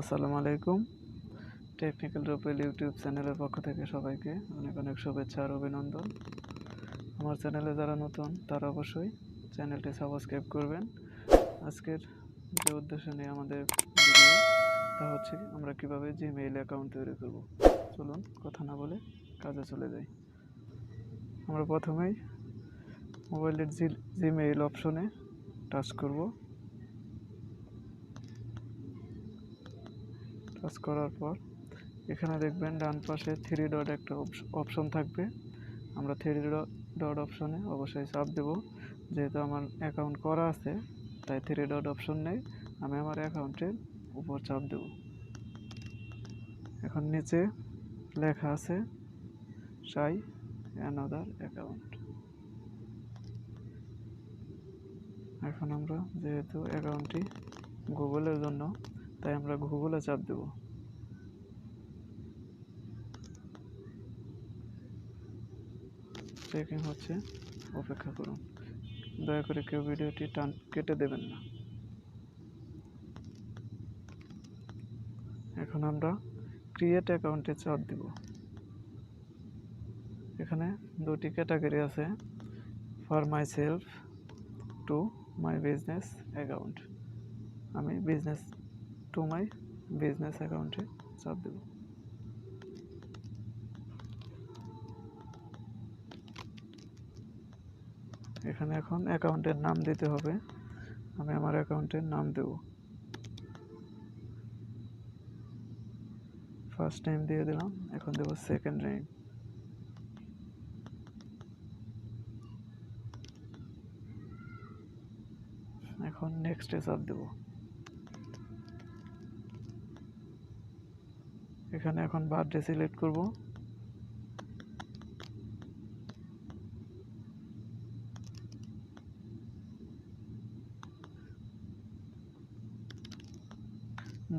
আসসালামু আলাইকুম। Technical রুপেল YouTube চ্যানেলের পক্ষ থেকে সবাইকে অনেক অনেক শুভেচ্ছা আর অভিনন্দন। আমার চ্যানেলে যারা নতুন, তারা অবশ্যই চ্যানেলটি সাবস্ক্রাইব করবেন। আজকের যে উদ্দেশ্য নিয়ে আমাদের ভিডিও তা হচ্ছে আমরা কীভাবে জিমেইল অ্যাকাউন্ট তৈরি করব। চলুন কথা না বলে কাজে চলে যাই। আমরা প্রথমেই মোবাইলের জিমেইল অপশনে টাচ করব। টাচ করার পর, এখানে দেখবেন ডান পাশে থ্রি ডট একটা অপশন থাকবে। আমরা থ্রি ডট অপশনে অবশ্যই চাপ দেব। যেহেতু আমার অ্যাকাউন্ট করা আছে, তাই থ্রি ডট অপশন নেই, আমি আমার অ্যাকাউন্টের উপর চাপ দেব। এখন নিচে লেখা আছে সাই অ্যানাদার অ্যাকাউন্ট এখন আমরা যেহেতু অ্যাকাউন্টটি গুগলের জন্য তাই আমরা গুগলে চাপ দেব। চেকিং হচ্ছে। অপেক্ষা করুন। দয়া করে কেউ ভিডিওটি টান, কেটে দেবেন না। এখন আমরা ক্রিয়েট অ্যাকাউন্টে চাপ দিব। এখানে দুটি ক্যাটাগরি আছে। For my self to my business account আমি বিজনেস টু মাই বিজনেস অ্যাকাউন্টে চাপ দেব। এখানে এখন অ্যাকাউন্টের নাম দিতে হবে। আমি আমার অ্যাকাউন্টের নাম দেব। ফার্স্ট নেম দিয়ে দিলাম, এখন দেব সেকেন্ড নেম এখন নেক্সটে চাপ দেবো। এখানে এখন বার্থডে সিলেক্ট করব।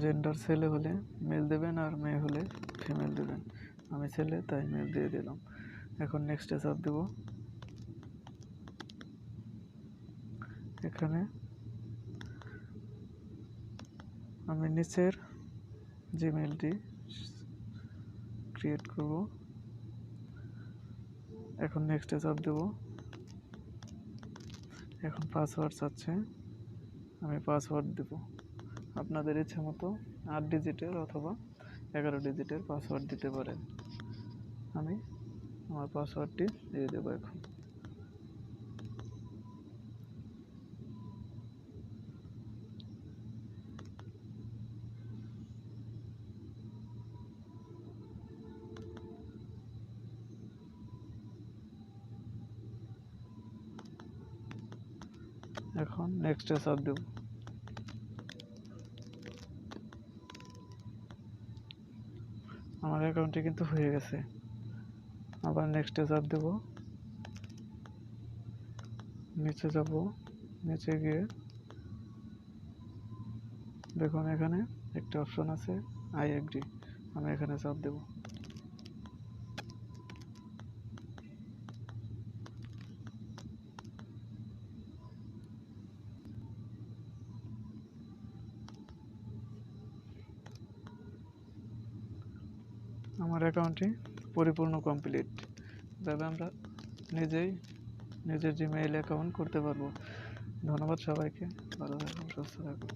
জেন্ডার ছেলে হলে মেল দেবেন আর মেয়ে হলে ফিমেল দেবেন। আমি ছেলে, তাই মেল দিয়ে দিলাম। এখন নেক্সটে চাপ দেব। এখানে আমি নিচের জিমেলটি ক্রিয়েট করব। এখন নেক্সটে চাপ দেব। এখন পাসওয়ার্ড চাচ্ছে। আমি পাসওয়ার্ড দেব। আপনাদের ইচ্ছে মতো আট ডিজিটের অথবা এগারো ডিজিটের পাসওয়ার্ড দিতে পারেন। আমি আমার পাসওয়ার্ডটি দিয়ে দেবো এখন। এখন নেক্সটে চাপ দেব। আমার অ্যাকাউন্টে কিন্তু হয়ে গেছে। আবার নেক্সটে চাপ দেব। নিচে যাব। নিচে গিয়ে দেখুন এখানে একটা অপশন আছে আই এগ্রি আমি এখানে চাপ দেবো। আমার অ্যাকাউন্টটি পরিপূর্ণ কমপ্লিট যাবে আমরা নিজেই নিজের জিমেইল অ্যাকাউন্ট করতে পারব। ধন্যবাদ সবাইকে। ভালো থাকুন সুস্থ থাকুন